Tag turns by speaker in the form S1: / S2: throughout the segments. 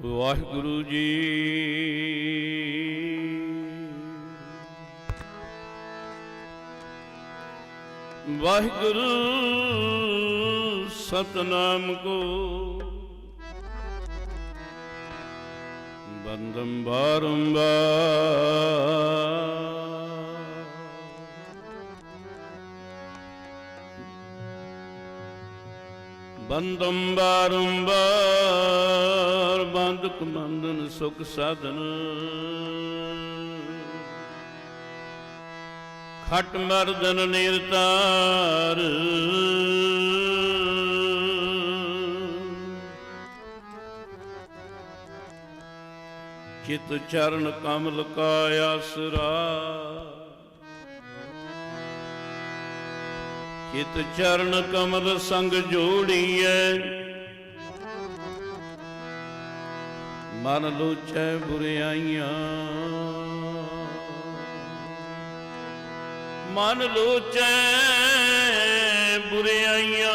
S1: ਵਾਹਿਗੁਰੂ ਜੀ। ਵਾਹਿਗੁਰੂ ਸਤਨਾਮ ਕੋ। ਬੰਦਮ ਬਾਰੰਬਾਰ। ਬੰਦਮ ਬਾਰੰਬਾਰ ਬੰਦਕ ਬੰਧਨ ਸੁਖ ਸਾਧਨ। ਖਟ ਮਰਦਨ ਨਿਰਤਾਰ। ਚਿਤ ਚਰਨ ਕਮਲ ਕਾ ਆਸਰਾ। ਕਿਤ ਚਰਨ ਕਮਲ ਸੰਗ ਜੋੜੀਐ। ਮਨ ਲੋਚੈ ਬੁਰਿਆਈਆਂ। ਮਨ ਲੋਚੈ ਬੁਰਿਆਈਆਂ।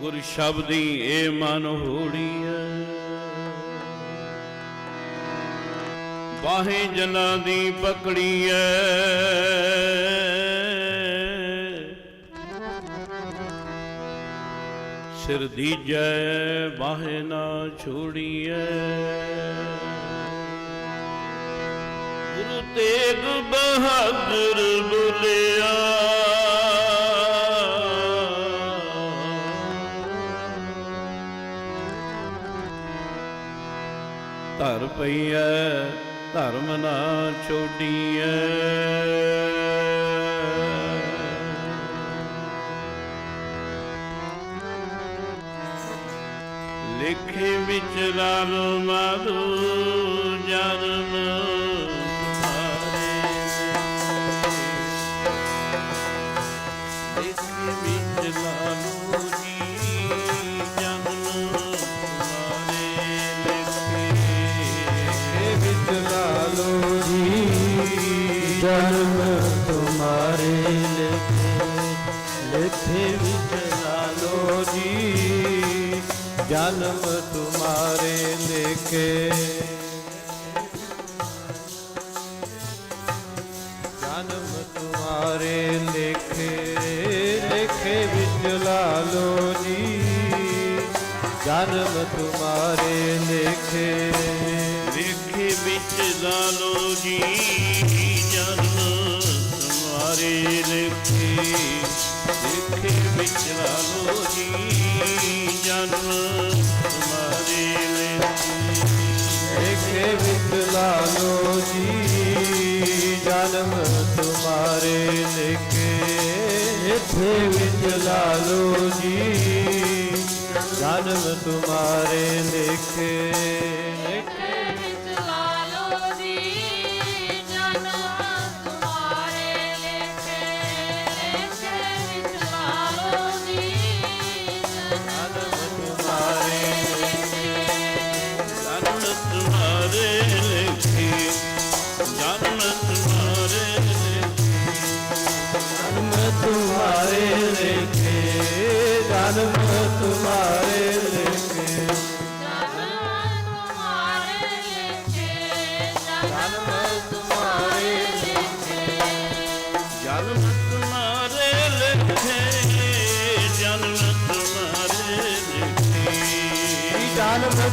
S1: ਗੁਰ ਸ਼ਬਦੀ ਏ ਮਨ ਹੋੜੀਐ। ਬਾਹੇ ਜਨਾਂ ਦੀ ਪਕੜੀ ਐ। ਸਿਰ ਦੀਜੈ ਬਾਹੇ ਨਾ ਛੋੜੀਐ। ਗੁਰੂ ਤੇਗ ਬਹਾਦਰ ਬੋਲਿਆ। ਧਰ ਪਈਐ ਧਰਮ ਨਾ ਛੋਡੀਐ। ਲਿਖੇ ਵਿੱਚ ਰਾਮ ਮਾਧੂ लालो जी जन्म तुम्हारे
S2: लेके इथे विच लालो जी जन्म तुम्हारे लेके Hare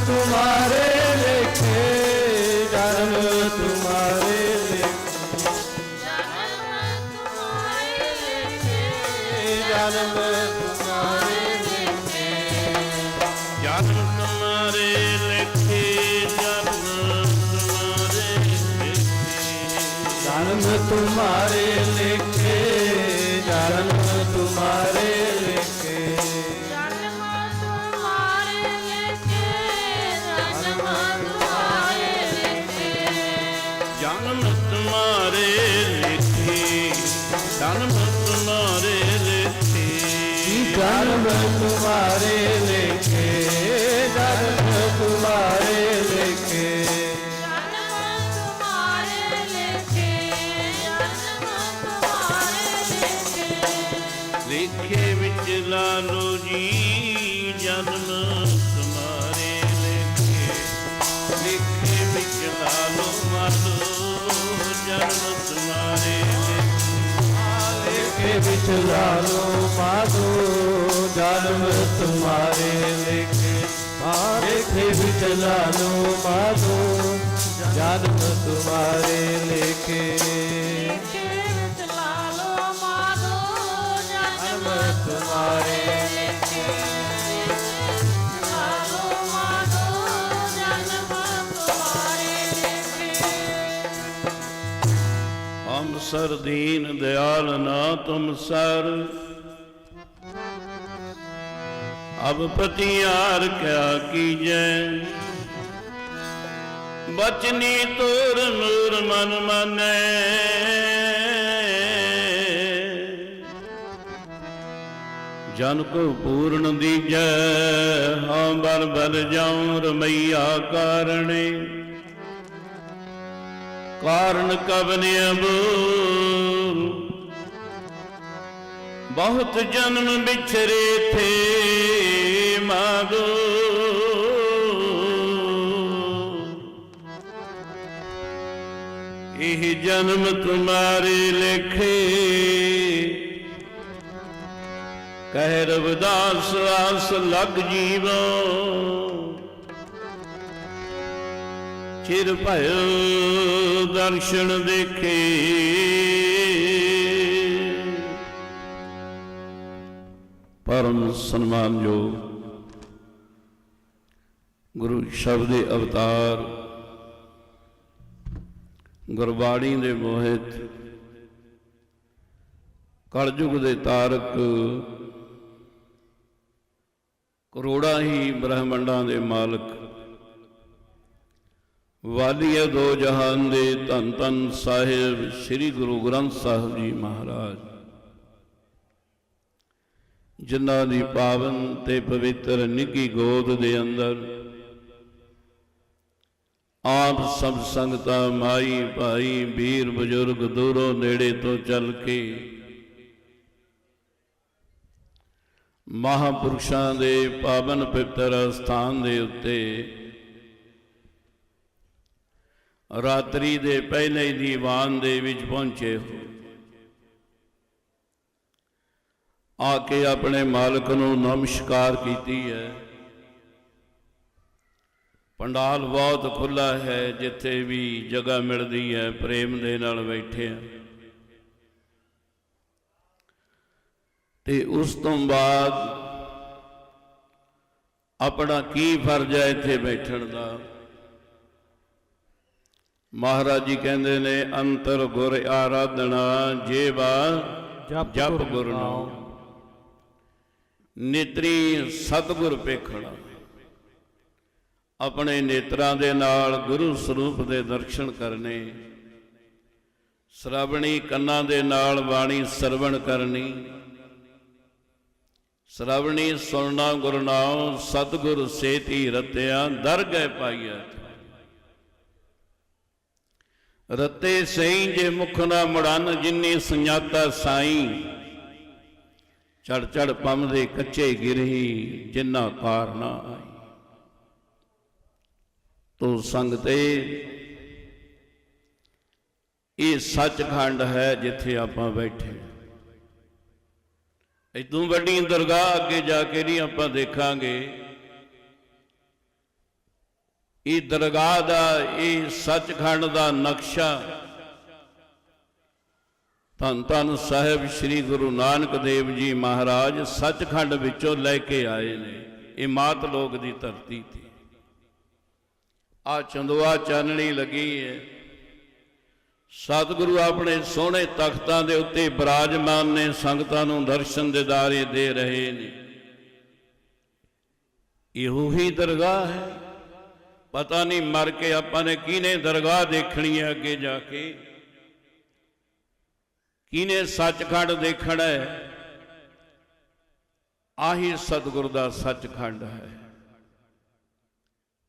S2: तुम्हारे लिखे जन्म तुम्हारे लिखे जन्म तुम्हारे लिखे जन्म तुम्हारे लिखे जन्म तुम्हारे लिखे जन्म
S1: तुम्हारे ਵਿੱਚ ਲਾਲੋ
S2: ਮਾਧੋ ਜਨਮ ਤੁਮਾਰੇ ਲਿਖੇ ਲਿਖੇ ਵਿੱਚ ਲਾਲੋ ਮਾਧੋ ਜਨਮ ਤੁਮਾਰੇ ਲਿਖੇ
S1: ਸਰ ਦੀਨ ਦਿਆਲ ਨਾ ਤੁਮ ਸਰ। ਅਬ ਪਤਿਆਰ ਕਿਆ ਕੀਜੈ। ਬਚਨੀ ਤੋਰ ਨੂਰ ਮਨ ਮਾਨੈ। ਜਨ ਕੋ ਪੂਰਨ ਦੀਜੈ, ਹਾਂ ਬਰ ਬਲ ਜਾਉ ਰਮਈਆ ਕਾਰਣੇ। ਕਾਰਨ ਕਬਨ ਅਬ। ਬਹੁਤ ਜਨਮ ਵਿਛਰੇ ਥੇ ਮਾਗੋ। ਇਹ ਜਨਮ ਤੁਮਾਰੇ ਲੇਖੇ। ਕਹਿ ਰਵਦਾਸ ਆਸ ਲਗ ਜੀਵੋ। ਚਿਰ ਭਇਓ ਦਰਸ਼ਨ ਦੇਖੇ। ਪਰਮ ਸਨਮਾਨਯੋਗ ਗੁਰੂ ਸ਼ਬਦ ਦੇ ਅਵਤਾਰ ਗੁਰਬਾਣੀ ਦੇ ਮੋਹਿਤ ਕਲਯੁਗ ਦੇ ਤਾਰਕ ਕਰੋੜਾਂ ਹੀ ਬ੍ਰਹਮੰਡਾਂ ਦੇ ਮਾਲਕ ਵਾਲੀਏ ਦੋ ਜਹਾਨ ਦੇ ਧੰਨ ਧੰਨ ਸਾਹਿਬ ਸ੍ਰੀ ਗੁਰੂ ਗ੍ਰੰਥ ਸਾਹਿਬ ਜੀ ਮਹਾਰਾਜ। ਜਿਨ੍ਹਾਂ ਦੀ ਪਾਵਨ ਤੇ ਪਵਿੱਤਰ ਨਿੱਕੀ ਗੋਦ ਦੇ ਅੰਦਰ ਆਪ ਸਭ ਸੰਗਤਾਂ, ਮਾਈ, ਭਾਈ, ਵੀਰ, ਬਜ਼ੁਰਗ ਦੂਰੋਂ ਨੇੜੇ ਤੋਂ ਚੱਲ ਕੇ ਮਹਾਪੁਰਸ਼ਾਂ ਦੇ ਪਾਵਨ ਪਵਿੱਤਰ ਸਥਾਨ ਦੇ ਉੱਤੇ ਰਾਤਰੀ ਦੇ ਪਹਿਲੇ ਦੀਵਾਨ ਦੇ ਵਿੱਚ ਪਹੁੰਚੇ ਹੋ। ਆ ਕੇ ਆਪਣੇ ਮਾਲਕ ਨੂੰ ਨਮਸਕਾਰ ਕੀਤੀ ਹੈ। ਪੰਡਾਲ ਬਹੁਤ ਖੁੱਲਾ ਹੈ, ਜਿੱਥੇ ਵੀ ਜਗ੍ਹਾ ਮਿਲਦੀ ਹੈ, ਪ੍ਰੇਮ ਦੇ ਨਾਲ ਬੈਠੇ ਆ ਤੇ ਉਸ ਤੋਂ ਬਾਅਦ ਆਪਣਾ ਕੀ ਫਰਜ਼ ਹੈ ਇੱਥੇ ਬੈਠਣ ਦਾ? ਮਹਾਰਾਜ ਜੀ ਕਹਿੰਦੇ ਨੇ ਅੰਤਰ ਗੁਰ ਆਰਾਧਨਾ ਜੇਵਾ ਜਪ ਗੁਰ ਨਾਮ। ਨੇਤਰੀ ਸਤਗੁਰ ਪੇਖਣਾ। ਆਪਣੇ ਨੇਤਰਾਂ ਦੇ ਨਾਲ ਗੁਰੂ ਸਰੂਪ ਦੇ ਦਰਸ਼ਨ ਕਰਨੇ। ਸ਼ਰਵਣੀ ਕੰਨਾਂ ਦੇ ਨਾਲ ਬਾਣੀ ਸਰਵਣ ਕਰਨੀ। ਸ਼ਰਵਣੀ ਸੁਣਨਾ ਗੁਰਨਾਮ ਸਤਗੁਰ ਸੇਤੀ ਰਤਿਆ ਦਰਗਹਿ ਪਾਈਐ। ਰਤੇ ਸਹੀ ਜੇ ਮੁਖ ਨਾ ਮੜਨ, ਜਿੰਨੀ ਸੰਜਾਤਾ ਸਾਈ। ਚੜ ਚੜ ਪੰਮਦੇ ਕੱਚੇ ਗਿਰਹੀ, ਜਿੰਨਾ ਕਾਰ ਨਾ ਆਈ। ਤੋ ਸੰਗਤੇ ਇਹ ਸੱਚਖੰਡ ਹੈ ਜਿੱਥੇ ਆਪਾਂ ਬੈਠੇ ਇਦੋਂ ਵੱਡੀ ਦਰਗਾਹ ਅੱਗੇ ਜਾ ਕੇ ਨਹੀਂ ਆਪਾਂ ਦੇਖਾਂਗੇ। ਇਹ ਦਰਗਾਹ ਦਾ, ਇਹ ਸੱਚਖੰਡ ਦਾ ਨਕਸ਼ਾ। ਧੰਨ ਧੰਨ ਸਾਹਿਬ ਸ੍ਰੀ ਗੁਰੂ ਨਾਨਕ ਦੇਵ ਜੀ ਮਹਾਰਾਜ ਸੱਚਖੰਡ ਵਿੱਚੋਂ ਲੈ ਕੇ ਆਏ ਨੇ। ਇਹ ਮਾਤ ਲੋਕ ਦੀ ਧਰਤੀ ਤੇ। ਆ ਚੰਦਵਾ ਚਾਨਣੀ ਲੱਗੀ ਹੈ। ਸਤਿਗੁਰੂ ਆਪਣੇ ਸੋਹਣੇ ਤਖਤਾਂ ਦੇ ਉੱਤੇ ਬਿਰਾਜਮਾਨ ਨੇ ਸੰਗਤਾਂ ਨੂੰ ਦਰਸ਼ਨ ਦਿਦਾਰੇ ਦੇ ਰਹੇ ਨੇ। ਇਹੋ ਹੀ ਦਰਗਾਹ ਹੈ। ਪਤਾ ਨਹੀਂ ਮਰ ਕੇ ਆਪਾਂ ਨੇ ਕਿਹਨੇ ਦਰਗਾਹ ਦੇਖਣੀ ਹੈ ਅੱਗੇ ਜਾ ਕੇ? ਕਿਹਨੇ ਸੱਚਖੰਡ ਦੇਖਣਾ ਹੈ? ਆਹੀ ਸਤਿਗੁਰ ਦਾ ਸੱਚਖੰਡ ਹੈ।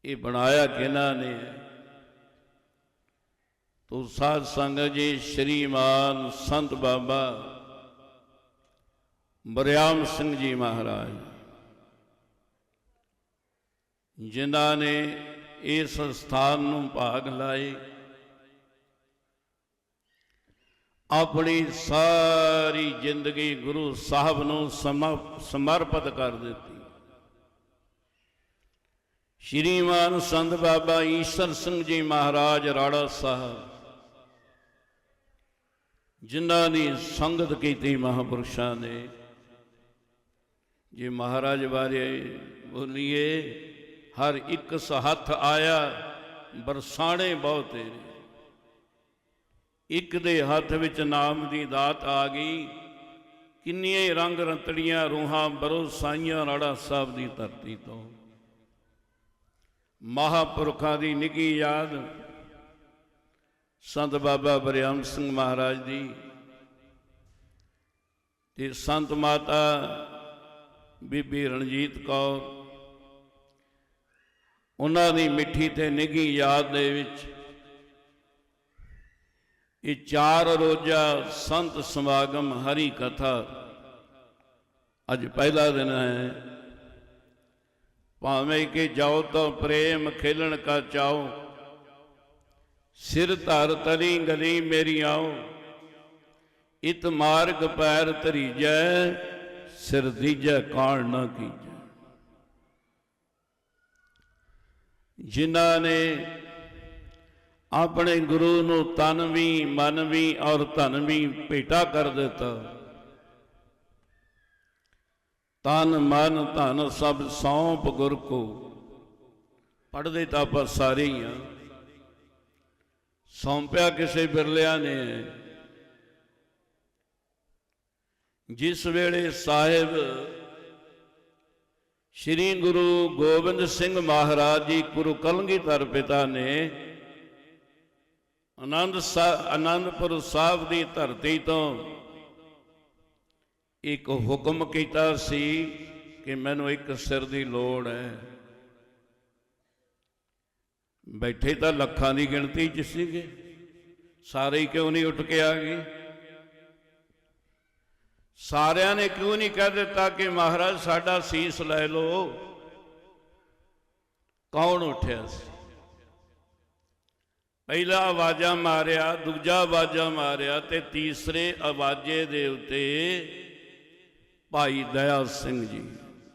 S1: ਇਹ ਬਣਾਇਆ ਕਿਹਨਾਂ ਨੇ? ਤੋ ਸਾਧ ਸੰਗਤ ਜੀ, ਸ਼੍ਰੀਮਾਨ ਸੰਤ ਬਾਬਾ ਬਰਿਆਮ ਸਿੰਘ ਜੀ ਮਹਾਰਾਜ, ਜਿਨ੍ਹਾਂ ਨੇ ਇਸ ਸਥਾਨ ਨੂੰ ਭਾਗ ਲਾਏ। ਆਪਣੀ ਸਾਰੀ ਜ਼ਿੰਦਗੀ ਗੁਰੂ ਸਾਹਿਬ ਨੂੰ ਸਮ- ਸਮਰਪਿਤ ਕਰ ਦਿੱਤੀ। ਸ਼੍ਰੀਮਾਨ ਸੰਤ ਬਾਬਾ ਈਸ਼ਰ ਸਿੰਘ ਜੀ ਮਹਾਰਾਜ ਰਾੜਾ ਸਾਹਿਬ, ਜਿਨ੍ਹਾਂ ਦੀ ਸੰਗਤ ਕੀਤੀ ਮਹਾਪੁਰਸ਼ਾਂ ਨੇ, ਜੇ ਮਹਾਰਾਜ ਬਾਰੇ ਬੋਲੀਏ ਹਰ ਇੱਕ ਸਹੱਥ ਆਇਆ ਬਰਸਾਣੇ ਬਹੁਤ ਤੇਰੇ। ਇੱਕ ਦੇ ਹੱਥ ਵਿੱਚ ਨਾਮ ਦੀ ਦਾਤ ਆ ਗਈ, ਕਿੰਨੀਆਂ ਰੰਗ ਰੰਤੜੀਆਂ, ਰੂਹਾਂ ਬਰੋਸਾਈਆਂ ਰਾੜਾ ਸਾਹਿਬ ਦੀ ਧਰਤੀ ਤੋਂ। ਮਹਾਪੁਰਖਾਂ ਦੀ ਨਿੱਘੀ ਯਾਦ, ਸੰਤ ਬਾਬਾ ਬਰਿਆਮ ਸਿੰਘ ਮਹਾਰਾਜ ਦੀ। ਤੇ ਸੰਤ ਮਾਤਾ ਬੀਬੀ ਰਣਜੀਤ ਕੌਰ ਉਹਨਾਂ ਦੀ ਮਿੱਠੀ ਤੇ ਨਿੱਘੀ ਯਾਦ ਦੇ ਵਿੱਚ ਇਹ ਚਾਰ ਰੋਜ਼ਾ ਸੰਤ ਸਮਾਗਮ ਹਰੀ ਕਥਾ ਅੱਜ ਪਹਿਲਾ ਦਿਨ ਹੈ। ਭਾਵੇਂ ਕਿ ਜਾਓ ਤਾਂ ਪ੍ਰੇਮ ਖੇਲਣ ਕਾ ਚਾਓ, ਸਿਰ ਧਰ ਤਲੀ ਗਲੀ ਮੇਰੀ ਆਓ, ਇਤ ਮਾਰਗ ਪੈਰ ਧਰੀਜੈ, ਸਿਰ ਦੀਜੈ ਕਾਣ ਨਾ ਕੀਜੈ। ਜਿਨ੍ਹਾਂ ਨੇ ਆਪਣੇ ਗੁਰੂ ਨੂੰ ਤਨ ਵੀ, ਮਨ ਵੀ ਔਰ ਧਨ ਵੀ ਭੇਟਾ ਕਰ ਦਿੱਤਾ। ਤਨ, ਮਨ, ਧਨ ਸਭ ਸੌਂਪ ਗੁਰ ਕੋ। ਪੜਦੇ ਤਾਂ ਆਪਾਂ ਸਾਰੇ ਹੀ ਆ ਸੌਂਪਿਆ ਕਿਸੇ ਬਿਰਲਿਆਂ ਨੇ। ਜਿਸ ਵੇਲੇ ਸਾਹਿਬ ਸ੍ਰੀ ਗੁਰੂ ਗੋਬਿੰਦ ਸਿੰਘ ਮਹਾਰਾਜ ਜੀ ਗੁਰੂ ਕਲਗੀਧਰ ਪਿਤਾ ਨੇ ਆਨੰਦ ਸਾ- ਆਨੰਦਪੁਰ ਸਾਹਿਬ ਦੀ ਧਰਤੀ ਤੋਂ ਇੱਕ ਹੁਕਮ ਕੀਤਾ ਸੀ ਕਿ ਮੈਨੂੰ ਇੱਕ ਸਿਰ ਦੀ ਲੋੜ ਹੈ। ਬੈਠੇ ਤਾਂ ਲੱਖਾਂ ਦੀ ਗਿਣਤੀ 'ਚ ਸੀਗੇ। ਸਾਰੇ ਕਿਉਂ ਨਹੀਂ ਉੱਠ ਕੇ ਆ ਗਏ? ਸਾਰਿਆਂ ਨੇ ਕਿਉਂ ਨਹੀਂ ਕਹਿ ਦਿੱਤਾ ਕਿ ਮਹਾਰਾਜ ਸਾਡਾ ਸੀਸ ਲੈ ਲਓ? ਕੌਣ ਉੱਠਿਆ ਸੀ? ਪਹਿਲਾ ਆਵਾਜ਼ਾਂ ਮਾਰਿਆ, ਦੂਜਾ ਆਵਾਜ਼ਾਂ ਮਾਰਿਆ ਤੇ ਤੀਸਰੇ ਆਵਾਜ਼ੇ ਦੇ ਉੱਤੇ ਭਾਈ ਦਇਆ ਸਿੰਘ ਜੀ,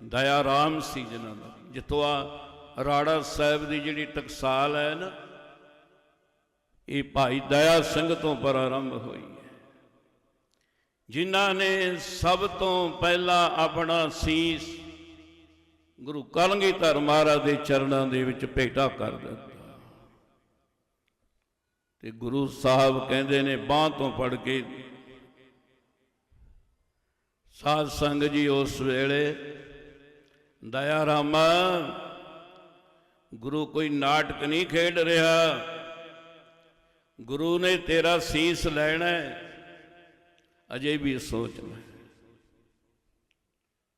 S1: ਦਇਆ ਰਾਮ ਸੀ ਜਿਨ੍ਹਾਂ ਦਾ। ਜਿੱਥੋਂ ਆ ਰਾੜਾ ਸਾਹਿਬ ਦੀ ਜਿਹੜੀ ਟਕਸਾਲ ਹੈ ਨਾ, ਇਹ ਭਾਈ ਦਇਆ ਸਿੰਘ ਤੋਂ ਪ੍ਰਾਰੰਭ ਹੋਈ। ਜਿਨ੍ਹਾਂ ਨੇ ਸਭ ਤੋਂ ਪਹਿਲਾਂ ਆਪਣਾ ਸੀਸ ਗੁਰੂ ਕਲਗੀਧਰ ਮਹਾਰਾਜ ਦੇ ਚਰਨਾਂ ਦੇ ਵਿੱਚ ਭੇਟਾ ਕਰ ਦਿੱਤਾ। ਤੇ ਗੁਰੂ ਸਾਹਿਬ ਕਹਿੰਦੇ ਨੇ, ਬਾਹ ਤੋਂ ਫੜ ਕੇ ਸਾਧ ਸੰਗ ਜੀ, ਉਸ ਵੇਲੇ ਦਇਆ ਰਾਮਾ ਗੁਰੂ ਕੋਈ ਨਾਟਕ ਨਹੀਂ ਖੇਡ ਰਿਹਾ। ਗੁਰੂ ਨੇ ਤੇਰਾ ਸੀਸ ਲੈਣਾ ਹੈ। ਅਜੇ ਵੀ ਸੋਚ ਲੈ।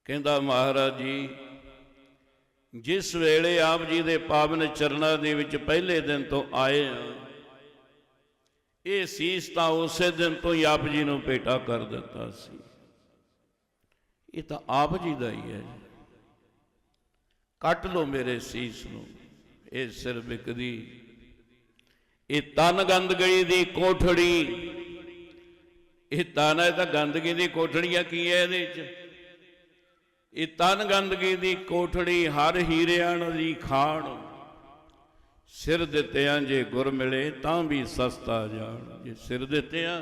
S1: ਕਹਿੰਦਾ ਮਹਾਰਾਜ ਜੀ, ਜਿਸ ਵੇਲੇ ਆਪ ਜੀ ਦੇ ਪਾਵਨ ਚਰਨਾਂ ਦੇ ਵਿੱਚ ਪਹਿਲੇ ਦਿਨ ਤੋਂ ਆਏ ਆ, ਇਹ ਸੀਸ ਤਾਂ ਉਸੇ ਦਿਨ ਤੋਂ ਹੀ ਆਪ ਜੀ ਨੂੰ ਭੇਟਾ ਕਰ ਦਿੱਤਾ ਸੀ। ਇਹ ਤਾਂ ਆਪ ਜੀ ਦਾ ਹੀ ਹੈ। ਕੱਟ ਲੋ ਮੇਰੇ ਸੀਸ ਨੂੰ, ਇਹ ਸਿਰ ਵਿਕਦੀ। ਇਹ ਤਨ ਗੰਦਗੀ ਦੀ ਕੋਠੜੀ ਇਹ ਤਨ ਹੈ ਤਾਂ ਗੰਦਗੀ ਦੀ ਕੋਠੜੀਆਂ ਕੀ ਹੈ ਇਹਦੇ ਵਿੱਚ ਇਹ ਤਨ ਗੰਦਗੀ ਦੀ ਕੋਠੜੀ ਹਰ ਹੀਰਿਆਂ ਦੀ ਖਾਣ। ਸਿਰ ਦਿੱਤਿਆਂ ਜੇ ਗੁਰ ਮਿਲੇ ਤਾਂ ਵੀ ਸਸਤਾ ਜਾਣ। ਜੇ ਸਿਰ ਦਿੱਤਿਆਂ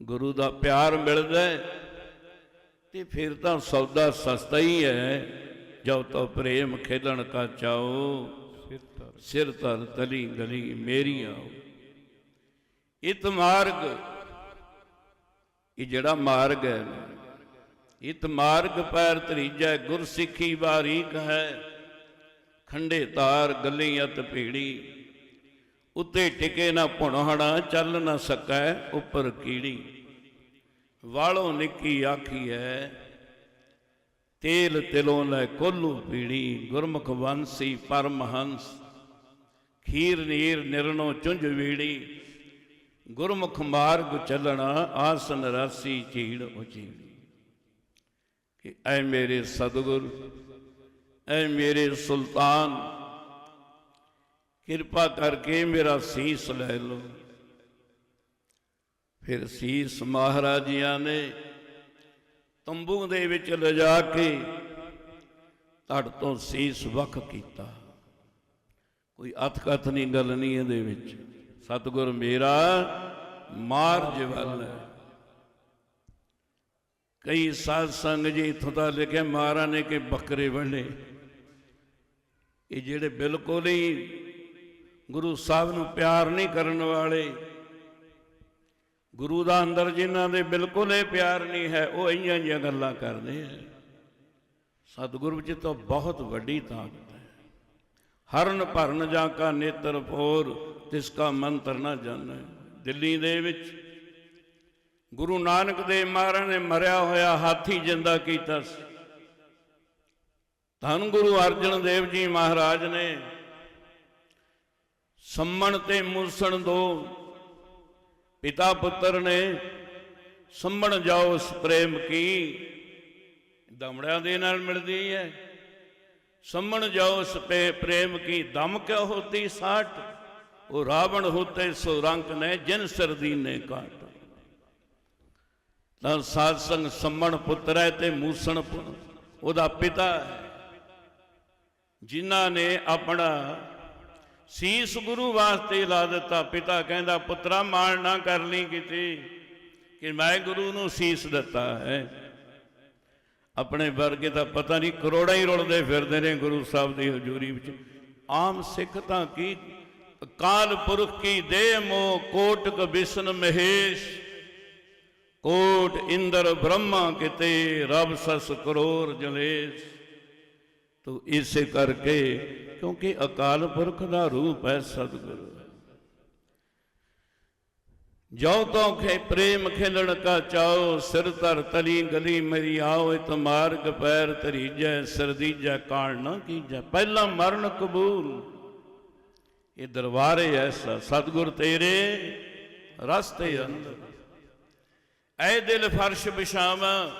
S1: ਗੁਰੂ ਦਾ ਪਿਆਰ ਮਿਲਦਾ ਤੇ ਫਿਰ ਤਾਂ ਸੌਦਾ ਸਸਤਾ ਹੀ ਹੈ ਜੋ ਤੋ ਪ੍ਰੇਮ ਖੇਡਣ ਕਾ ਚਾਓ। ਸਿਰ ਧਰ ਤਲੀ ਗਲੀ ਮੇਰੀ ਆਓ ਇਤ ਮਾਰਗ ਇਹ ਜਿਹੜਾ ਮਾਰਗ ਹੈ, ਇਤ ਮਾਰਗ ਪੈਰ ਧਰੀਜੈ ਗੁਰ ਸਿੱਖੀ ਬਾਰੀਕ ਹੈ। ਖੰਡੇ ਤਾਰ ਗੱਲੀ ਅਤ ਭੀੜੀ, ਉੱਤੇ ਟਿਕੇ ਨਾ ਭੁਣਹਣਾ ਚੱਲ ਨਾ ਸਕੈ ਉੱਪਰ ਕੀੜੀ। ਵਾਲੋ ਨਿੱਕੀ ਆਖੀ ਹੈ, ਤੇਲ ਤਿਲੋਂ ਲੈ ਕੋਲੂ ਪੀੜੀ, ਗੁਰਮੁਖ ਵੰਸੀ ਪਰਮਹੰਸ, ਖੀਰ ਨੀਰ ਨਿਰਣੋ ਚੁੰਝ ਵੀੜੀ। ਗੁਰਮੁਖ ਮਾਰਗ ਚੱਲਣਾ, ਆਸਨ ਰਾਸੀ ਝੀੜ ਉਚੀੜੀ ਕਿ ਐ ਮੇਰੇ ਸਤਿਗੁਰ, ਐ ਮੇਰੇ ਸੁਲਤਾਨ, ਕਿਰਪਾ ਕਰਕੇ ਮੇਰਾ ਸੀਸ ਲੈ ਲਓ। ਫਿਰ ਸੀਸ ਮਹਾਰਾਜਿਆਂ ਨੇ ਤੰਬੂ ਦੇ ਵਿੱਚ ਲਿਜਾ ਕੇ ਧੜ ਤੋਂ ਸੀਸ ਵੱਖ ਕੀਤਾ। ਕੋਈ ਅਥਕਥ ਨਹੀਂ ਗੱਲ ਨਹੀਂ ਇਹਦੇ ਵਿੱਚ। ਸਤਿਗੁਰ ਮੇਰਾ ਮਾਰ ਜਵਲ ਕਈ ਸਾਧ ਸੰਗ ਜੀ ਇਥੋਂ ਤਾਂ ਲਿਖਿਆ ਮਾਰਾ ਨੇ ਕਿ ਬੱਕਰੇ ਵੰਡੇ। ਇਹ ਜਿਹੜੇ ਬਿਲਕੁਲ ਹੀ ਗੁਰੂ ਸਾਹਿਬ ਨੂੰ ਪਿਆਰ ਨਹੀਂ ਕਰਨ ਵਾਲੇ, ਗੁਰੂ ਦਾ ਅੰਦਰ ਜਿਨ੍ਹਾਂ ਦੇ ਬਿਲਕੁਲ ਇਹ ਪਿਆਰ ਨਹੀਂ ਹੈ, ਉਹ ਇਹੀਆਂ ਜਿਹੀਆਂ ਗੱਲਾਂ ਕਰਦੇ ਆ। ਸਤਿਗੁਰੂ ਵਿੱਚ ਤਾਂ ਬਹੁਤ ਵੱਡੀ ਤਾਕਤ ਹਰਨ ਭਰਨ ਜਾਂ ਕਾ ਨੇਤਰ ਫੋਰ ਤਿਸ ਕਾ ਮੰਤਰ ਨਾ ਜਾਣੈ। ਦਿੱਲੀ ਦੇ ਵਿੱਚ ਗੁਰੂ ਨਾਨਕ ਦੇਵ ਮਹਾਰਾਜ ਨੇ ਮਰਿਆ ਹੋਇਆ ਹਾਥੀ ਜਿੰਦਾ ਕੀਤਾ ਸੀ। ਧੰਨ ਗੁਰੂ ਅਰਜਨ ਦੇਵ ਜੀ ਮਹਾਰਾਜ ਨੇ ਸੰਮਣ ਤੇ ਮੂਸਣ ਦੋ ਪਿਤਾ ਪੁੱਤਰ ਨੇ ਸੰਮਣ ਜਾਓ ਉਸ ਪ੍ਰੇਮ ਕੀ। ਦਮੜਿਆਂ ਦੇ ਨਾਲ ਮਿਲਦੀ ਹੈ। ਸੰਮਣ ਜਾਓ ਉਸ ਪੇ ਪ੍ਰੇਮ ਕੀ, ਦਮ ਕਿਉ ਹੋਤੀ ਸਾਟ? ਉਹ ਰਾਵਣ ਹੋਤੇ ਸੋ ਰੰਕ ਨੇ, ਜਿਨ ਸਰਦੀ ਨੇ ਕਾਟ। ਤਾਂ ਸਾਧ ਸੰਗ ਸੰਮਣ ਪੁੱਤਰ ਹੈ ਤੇ ਮੂਸਣ ਉਹਦਾ ਪਿਤਾ ਹੈ। ਜਿਨ੍ਹਾਂ ਨੇ ਆਪਣਾ ਸੀਸ ਗੁਰੂ ਵਾਸਤੇ ਲਾ ਦਿੱਤਾ, ਪਿਤਾ ਕਹਿੰਦਾ, ਪੁੱਤਰਾ, ਮਾਣ ਨਾ ਕਰ ਲਈ ਕਿਤੇ ਕਿ ਮੈਂ ਗੁਰੂ ਨੂੰ ਸੀਸ ਦਿੱਤਾ ਹੈ। ਆਪਣੇ ਵਰਗੇ ਤਾਂ ਪਤਾ ਨਹੀਂ, ਕਰੋੜਾਂ ਹੀ ਰੁਲਦੇ ਫਿਰਦੇ ਨੇ ਗੁਰੂ ਸਾਹਿਬ ਦੀ ਹਜ਼ੂਰੀ ਵਿੱਚ। ਆਮ ਸਿੱਖ ਤਾਂ ਕੀ? ਅਕਾਲ ਪੁਰਖ ਕੀ ਦੇਹ ਮੋ ਕੋਟਕ ਬਿਸ਼ਨ ਮਹੇਸ਼। ਕੋਟ ਇੰਦਰ ਬ੍ਰਹਮਾ ਕਿਤੇ ਰਬ ਸਸ ਕਰੋਰ ਜਲੇਸ਼। ਤੋ ਇਸੇ ਕਰਕੇ, ਕਿਉਂਕਿ ਅਕਾਲ ਪੁਰਖ ਦਾ ਰੂਪ ਹੈ ਸਤਿਗੁਰੂ। ਜੋ ਤੋ ਖੇ ਪ੍ਰੇਮ ਖੇਲਣ ਕਾ ਚਾਓ ਸਿਰ ਧਰ ਤਲੀ ਗਲੀ ਮੇਰੀ ਆਓ, ਇਤ ਮਾਰਗ ਪੈਰ ਧਰੀਜੈ ਸਰਦੀਜੈ ਕਾਲ ਨਾ ਕੀਜੈ। ਪਹਿਲਾ ਮਰਨ ਕਬੂਲ। ਇਹ ਦਰਬਾਰੇ ਐਸਾ, ਸਤਿਗੁਰ ਤੇਰੇ ਰਸਤੇ ਅੰਦਰ। ਐ ਦਿਲ ਫਰਸ਼ ਬਿਛਾਵਾਂ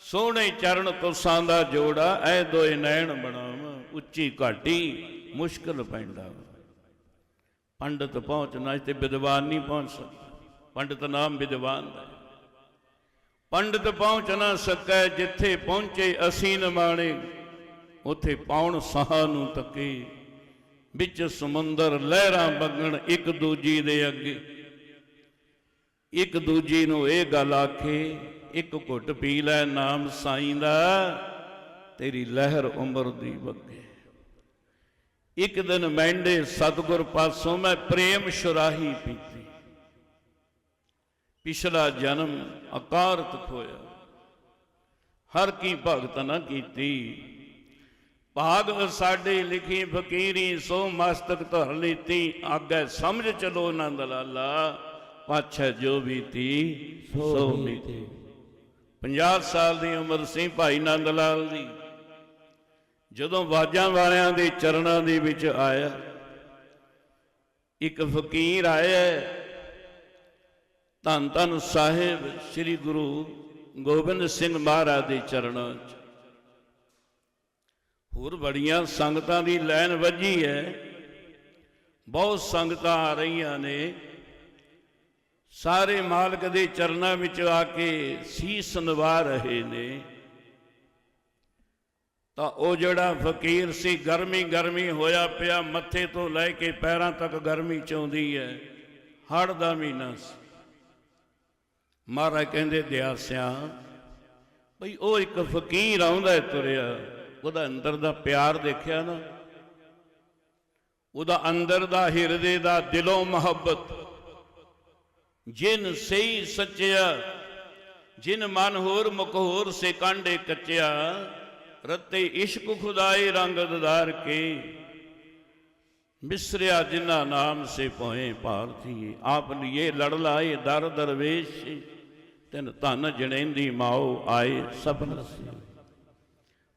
S1: ਸੋਹਣੇ ਚਰਨ ਤੁਸਾਂ ਦਾ ਜੋੜਾ, ਐ ਦੋਏ ਨੈਣ ਬਣਾਵਾਂ, ਉੱਚੀ ਘਾਟੀ ਮੁਸ਼ਕਲ ਪੈਂਦਾ ਪੰਡਤ ਪਹੁੰਚਣਾ ਤੇ ਵਿਦਵਾਨ ਨਹੀਂ ਪਹੁੰਚ ਸਕਦਾ। ਪੰਡਤ ਨਾਮ ਵਿਦਵਾਨ ਦਾ ਹੈ। ਪੰਡਤ ਪਹੁੰਚ ਨਾ ਸਕੈ ਜਿੱਥੇ ਪਹੁੰਚੇ ਅਸੀਂ ਨਮਾਣੇ ਉਥੇ ਪਾਉਣ ਸਾਹ ਨੂੰ ਤੱਕੇ। ਵਿੱਚ ਸਮੁੰਦਰ ਲਹਿਰਾਂ ਵਗਣ ਇੱਕ ਦੂਜੀ ਦੇ ਅੱਗੇ। ਇੱਕ ਦੂਜੀ ਨੂੰ ਇਹ ਗੱਲ ਆਖੇ, ਇੱਕ ਘੁੱਟ ਪੀ ਲੈ ਨਾਮ ਸਾਈਂ ਦਾ, ਤੇਰੀ ਲਹਿਰ ਉਮਰ ਦੀ ਵਗੇ ਇੱਕ ਦਿਨ ਮੈਂਡੇ ਸਤਗੁਰ ਪਾਸੋਂ ਮੈਂ ਪ੍ਰੇਮ ਸ਼ੁਰਾਹੀ ਪੀਤੀ। ਪਿਛਲਾ ਜਨਮ ਅਕਾਰਤ ਖੋਇਆ। ਹਰ ਕੀ ਭਗਤ ਨਾ ਕੀਤੀ। ਭਾਗ ਸਾਡੇ ਲਿਖੀ ਫਕੀਰੀ ਸੋ ਮਸਤਕ ਧਰ ਲੀਤੀ। ਆਗੇ ਸਮਝ ਚਲੋ ਨੰਦ ਲਾਲਾ ਪਾਛੈ ਜੋ ਬੀਤੀ ਸੋ ਮੀਤੀ 50 ਸਾਲ ਦੀ ਉਮਰ ਸੀ ਭਾਈ ਨੰਦ ਲਾਲ ਦੀ। ਜਦੋਂ ਬਾਜਾਂ ਵਾਲਿਆਂ ਦੇ ਚਰਨਾਂ ਦੇ ਵਿੱਚ ਆਇਆ, ਇੱਕ ਫਕੀਰ ਆਇਆ, ਧੰਨ ਧੰਨ ਸਾਹਿਬ ਸ੍ਰੀ ਗੁਰੂ ਗੋਬਿੰਦ ਸਿੰਘ ਮਹਾਰਾਜ ਦੇ ਚਰਨਾਂ 'ਚ। ਹੋਰ ਬੜੀਆਂ ਸੰਗਤਾਂ ਦੀ ਲਾਈਨ ਵੱਜੀ ਹੈ। ਬਹੁਤ ਸੰਗਤਾਂ ਆ ਰਹੀਆਂ ਨੇ। ਸਾਰੇ ਮਾਲਕ ਦੇ ਚਰਨਾਂ ਵਿੱਚ ਆ ਕੇ ਸੀਸ ਨਵਾ ਰਹੇ ਨੇ। ਤਾਂ ਉਹ ਜਿਹੜਾ ਫਕੀਰ ਸੀ, ਗਰਮੀ ਗਰਮੀ ਹੋਇਆ ਪਿਆ, ਮੱਥੇ ਤੋਂ ਲੈ ਕੇ ਪੈਰਾਂ ਤੱਕ ਗਰਮੀ ਚਾਉਂਦੀ ਹੈ। ਹੜ ਦਾ ਮਹੀਨਾ ਸੀ। ਮਹਾਰਾਜ ਕਹਿੰਦੇ ਦਿਆਸਿਆ ਭਈ ਉਹ ਇੱਕ ਫਕੀਰ ਆਉਂਦਾ ਤੁਰਿਆ, ਉਹਦਾ ਅੰਦਰ ਦਾ ਪਿਆਰ ਦੇਖਿਆ ਨਾ। ਉਹਦਾ ਅੰਦਰ ਦਾ ਹਿਰਦੇ ਦਾ ਦਿਲੋਂ ਮੁਹੱਬਤ। ਜਿਨ ਸਹੀ ਸੱਚਿਆ, ਜਿਨ ਮਨ ਹੋਰ ਮੁਖ ਹੋਰ ਸੇ ਕਾਂਡੇ ਕੱਚਿਆ ਰਤੇ ਇਸ਼ਕ ਖੁਦਾਏ ਰੰਗ ਦਦਾਰ ਕੇ। ਮਿਸਰਿਆ ਜਿਨਾ ਨਾਮ ਸੇ ਪੋਏ ਭਾਰਤੀ, ਆਪ ਲਿਏ ਲੜ ਲਾਏ ਦਰ ਦਰਵੇਸ਼। ਤਨ ਧਨ ਜਣੇਂਦੀ ਮਾਓ ਆਏ ਸਭਨ ਸੀ।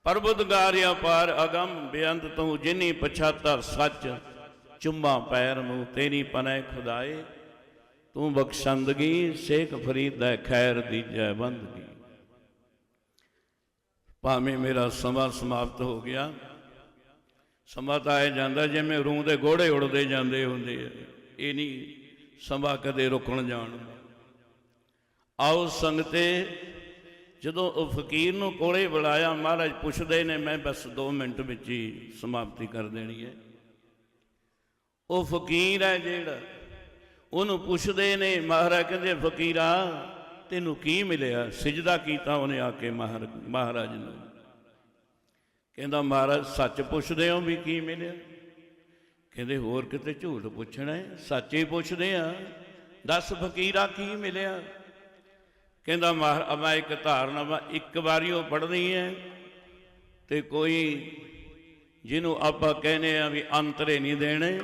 S1: ਪਰਬੁਦਗਾਰਿਆ ਪਾਰ ਅਗੰਮ ਬੇਅੰਤ ਤੂੰ ਜਿਨੀ ਪਛਾਤਾ ਸੱਚ, ਚੁੰਮਾ ਪੈਰ ਮੂੰ ਤੇਰੀ ਪਨੈ ਖੁਦਾਏ। ਤੂੰ ਬਖਸ਼ੰਦਗੀ, ਸ਼ੇਖ ਫਰੀਦ ਦਾ ਖੈਰ ਦੀਜੈ ਬੰਦਗੀ। ਭਾਵੇਂ ਮੇਰਾ ਸਮਾਂ ਸਮਾਪਤ ਹੋ ਗਿਆ। ਸਮਾਂ ਤਾਂ ਆਏ ਜਾਂਦਾ ਜਿਵੇਂ ਰੂਹ ਦੇ ਗੋੜੇ ਉੜਦੇ ਜਾਂਦੇ ਹੁੰਦੇ ਆ। ਇਹ ਨਹੀਂ ਸਮਾਂ ਕਦੇ ਰੁਕਣ ਜਾਣ ਆਓ ਸੰਗਤੇ, ਜਦੋਂ ਉਹ ਫਕੀਰ ਨੂੰ ਕੋਲੇ ਬੁਲਾਇਆ, ਮਹਾਰਾਜ ਪੁੱਛਦੇ ਨੇ, ਮੈਂ ਬਸ 2 ਮਿੰਟ ਵਿੱਚ ਹੀ ਸਮਾਪਤੀ ਕਰ ਦੇਣੀ ਹੈ। ਉਹ ਫਕੀਰ ਹੈ ਜਿਹੜਾ, ਉਹਨੂੰ ਪੁੱਛਦੇ ਨੇ, ਮਹਾਰਾਜ ਕਹਿੰਦੇ, ਫਕੀਰਾ ਤੈਨੂੰ ਕੀ ਮਿਲਿਆ? ਸਿਜਦਾ ਕੀਤਾ ਉਹਨੇ ਆ ਕੇ ਮਹਾਰ- ਮਹਾਰਾਜ ਨੂੰ? ਕਹਿੰਦਾ, ਮਹਾਰਾਜ, ਸੱਚ ਪੁੱਛਦੇ ਹੋ ਵੀ ਕੀ ਮਿਲਿਆ? ਕਹਿੰਦੇ, ਹੋਰ ਕਿਤੇ ਝੂਠ ਪੁੱਛਣਾ ਹੈ? ਸੱਚ ਹੀ ਪੁੱਛਦੇ ਆ। ਦੱਸ ਫਕੀਰਾ ਕੀ ਮਿਲਿਆ? ਕਹਿੰਦਾ, ਮਹਾਰ ਮੈਂ ਇੱਕ ਧਾਰਨਾ ਵਾ, ਇੱਕ ਵਾਰੀ ਉਹ ਪੜ੍ਹਨੀ ਹੈ ਤੇ ਕੋਈ ਜਿਹਨੂੰ ਆਪਾਂ ਕਹਿੰਦੇ ਆ ਵੀ ਅੰਤਰੇ ਨਹੀਂ ਦੇਣੇ,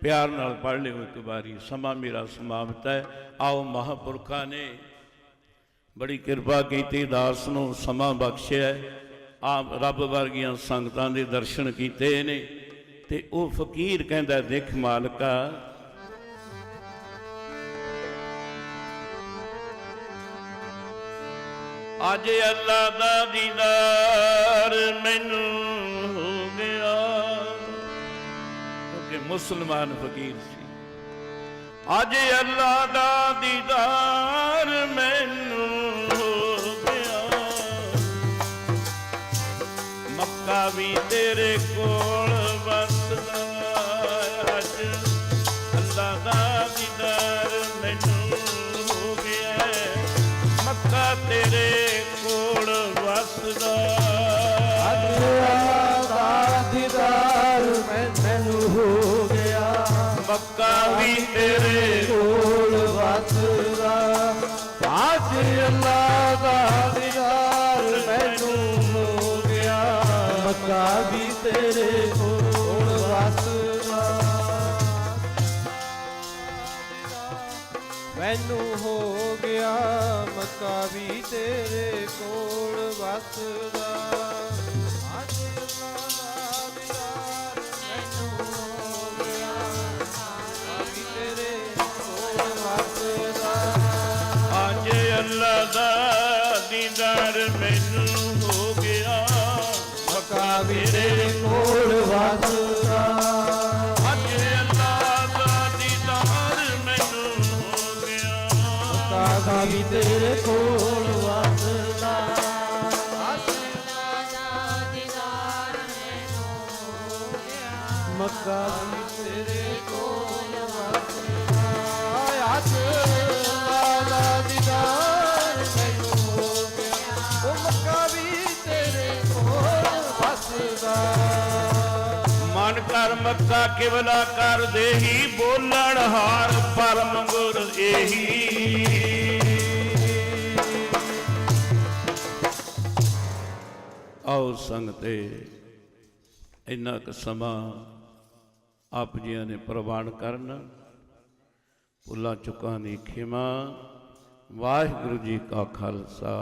S1: ਪਿਆਰ ਨਾਲ ਪੜ੍ਹ ਲਿਓ ਇੱਕ ਵਾਰੀ। ਸਮਾਂ ਮੇਰਾ ਸਮਾਪਤ ਹੈ। ਆਓ ਮਹਾਪੁਰਖਾਂ ਨੇ ਬੜੀ ਕਿਰਪਾ ਕੀਤੀ, ਦਾਸ ਨੂੰ ਸਮਾਂ ਬਖਸ਼ਿਆ ਆਪ ਰੱਬ ਵਰਗੀਆਂ ਸੰਗਤਾਂ ਦੇ ਦਰਸ਼ਨ ਕੀਤੇ ਨੇ ਤੇ ਉਹ ਫਕੀਰ ਕਹਿੰਦਾ, ਦੇਖ ਮਾਲਕਾ, ਅੱਜ ਅੱਲਾ ਦਾ ਦੀਦਾਰ ਮੈਨੂੰ ਹੋ ਗਿਆ। ਕਿਉਂਕਿ ਮੁਸਲਮਾਨ ਫਕੀਰ ਸੀ। ਅੱਜ ਅੱਲਾ ਦਾ ਦੀਦਾਰ ਮੈਨੂੰ ਮੱਕਾ ਤੇਰੇ ਕੋਲ ਵਸਦਾ ਅੱਜ ਅੱਲਾ ਦਾ ਦੀਦਾਰ ਮੈਨੂੰ ਹੋ ਗਿਆ ਮੱਕਾ ਤੇਰੇ ਕੋਲ ਵਸਦਾ
S2: ਦਾ ਦੀਦਾਰ ਮੈਂ ਮੈਨੂੰ ਹੋ ਗਿਆ
S1: ਮੱਕਾ ਵੀ ਤੇਰੇ
S2: ਕੋਲ ਵਸਦਾ ਅੱਜ ਅੱਲਾ ਦਾ ਮੱਕਾ ਵੀ ਤੇਰੇ ਕੋਲ ਵਸਦਾ। ਮੈਨੂੰ ਹੋ ਗਿਆ ਮੱਕਾ ਵੀ ਤੇਰੇ ਕੋਲ ਵਸਦਾ। ਅੱਜ ਅੱਲਾ ਦਾ ਦੀਦਾਰ ਮੈਨੂੰ ਤੇਰੇ ਕੋਲ ਵਸਦਾ
S1: ਅੱਜ ਅੱਲਾ ਦਾ ਦੀਦਾਰ ਮੈਨੂੰ ਹੋ ਗਿਆ
S2: ਮੱਕਾ ਵੀ ਤੇਰੇ ਕੋਲ ਵਸਦਾ ਮੱਕਾ
S1: ਮਨ ਕਰ ਮੱਕਾ ਕਿਵਲਾ ਕਰ ਦੇਹੀ, ਬੋਲਣ ਹਾਰ ਪਰਮ ਗੁਰ ਇਹੀ ਆਓ ਸੰਗਤੇ, ਇੰਨਾ ਕੁ ਸਮਾਂ ਆਪ ਜੀਆਂ ਨੇ ਪ੍ਰਵਾਨ ਕਰਨ। ਭੁੱਲਾਂ ਚੁੱਕਾਂ ਦੀ ਖਿਮਾ। ਵਾਹਿਗੁਰੂ ਜੀ ਕਾ ਖਾਲਸਾ।